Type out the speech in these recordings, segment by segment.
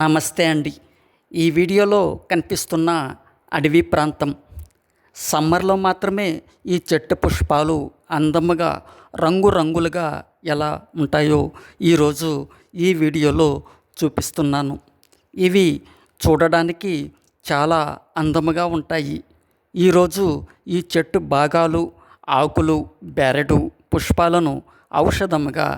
నమస్తే అండి. ఈ వీడియోలో కనిపిస్తున్న అడవి ప్రాంతం. సమ్మర్లో మాత్రమే ఈ చెట్టు పుష్పాలు అందముగా రంగురంగులుగా ఎలా ఉంటాయో ఈరోజు ఈ వీడియోలో చూపిస్తున్నాను. ఇవి చూడడానికి చాలా అందముగా ఉంటాయి. ఈరోజు ఈ చెట్టు భాగాలు ఆకులు బెరడు పుష్పాలను ఔషధముగా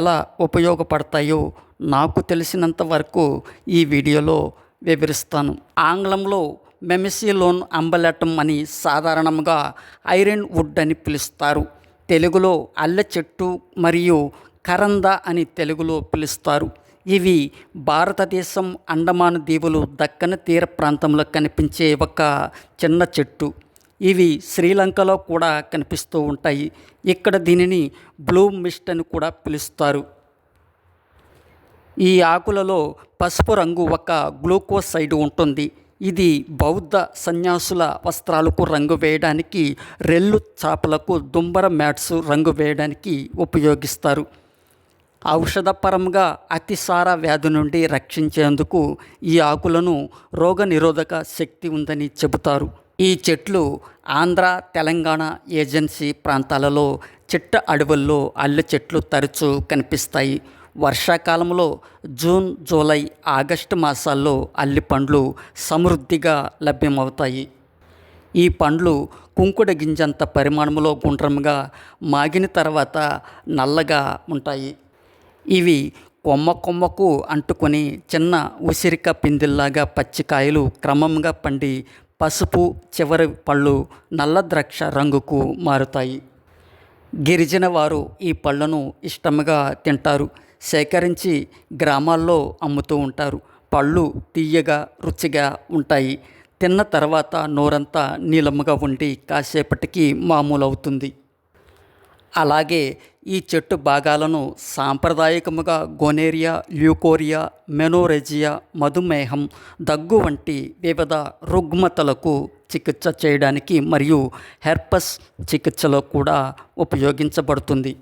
ఎలా ఉపయోగపడతాయో నాకు తెలిసినంత వరకు ఈ వీడియోలో వివరిస్తాను. ఆంగ్లంలో మెమిసిలోన్ అంబలటం అని సాధారణంగా ఐరన్ వుడ్ అని పిలుస్తారు. తెలుగులో అల్లె చెట్టు మరియు కరంద అని తెలుగులో పిలుస్తారు. ఇవి భారతదేశం అండమాన్ దీవులు దక్కన తీర ప్రాంతంలో కనిపించే ఒక చిన్న చెట్టు. ఇవి శ్రీలంకలో కూడా కనిపిస్తూ ఉంటాయి. ఇక్కడ దీనిని బ్లూ మిస్ట్ అని కూడా పిలుస్తారు. ఈ ఆకులలో పసుపు రంగు ఒక గ్లూకోసైడ్ ఉంటుంది. ఇది బౌద్ధ సన్యాసుల వస్త్రాలకు రంగు వేయడానికి రెల్లు చాపలకు దుంబర మ్యాట్స్ రంగు వేయడానికి ఉపయోగిస్తారు. ఔషధపరంగా అతిసార వ్యాధి నుండి రక్షించేందుకు ఈ ఆకులను రోగనిరోధక శక్తి ఉందని చెబుతారు. ఈ చెట్లు ఆంధ్ర తెలంగాణ ఏజెన్సీ ప్రాంతాలలో చిట్ట అడవుల్లో అల్లి చెట్లు తరచూ కనిపిస్తాయి. వర్షాకాలంలో జూన్ జూలై ఆగస్టు మాసాల్లో అల్లి పండ్లు సమృద్ధిగా లభ్యమవుతాయి. ఈ పండ్లు కుంకుడ గింజంత పరిమాణంలో గుండ్రంగా మాగిన తర్వాత నల్లగా ఉంటాయి. ఇవి కొమ్మ కొమ్మకు అంటుకొని చిన్న ఉసిరిక పిందిల్లాగా పచ్చికాయలు క్రమంగా పండి పసుపు చివరి పళ్ళు నల్ల ద్రాక్ష రంగుకు మారుతాయి. గిరిజన వారు ఈ పళ్ళను ఇష్టంగా తింటారు. సేకరించి గ్రామాల్లో అమ్ముతూ ఉంటారు. పళ్ళు తీయగా రుచిగా ఉంటాయి. తిన్న తర్వాత నోరంతా నీలముగా ఉండి కాసేపటికి మామూలు అవుతుంది అలాగే ఈ చెట్టు భాగాలను సాంప్రదాయకముగా గోనేరియా ల్యూకోరియా మెనోరెజియా మధుమేహం దగ్గు వంటి వివిధ రుగ్మతలకు చికిత్స చేయడానికి మరియు హెర్పస్ చికిత్సలో కూడా ఉపయోగించబడుతుంది.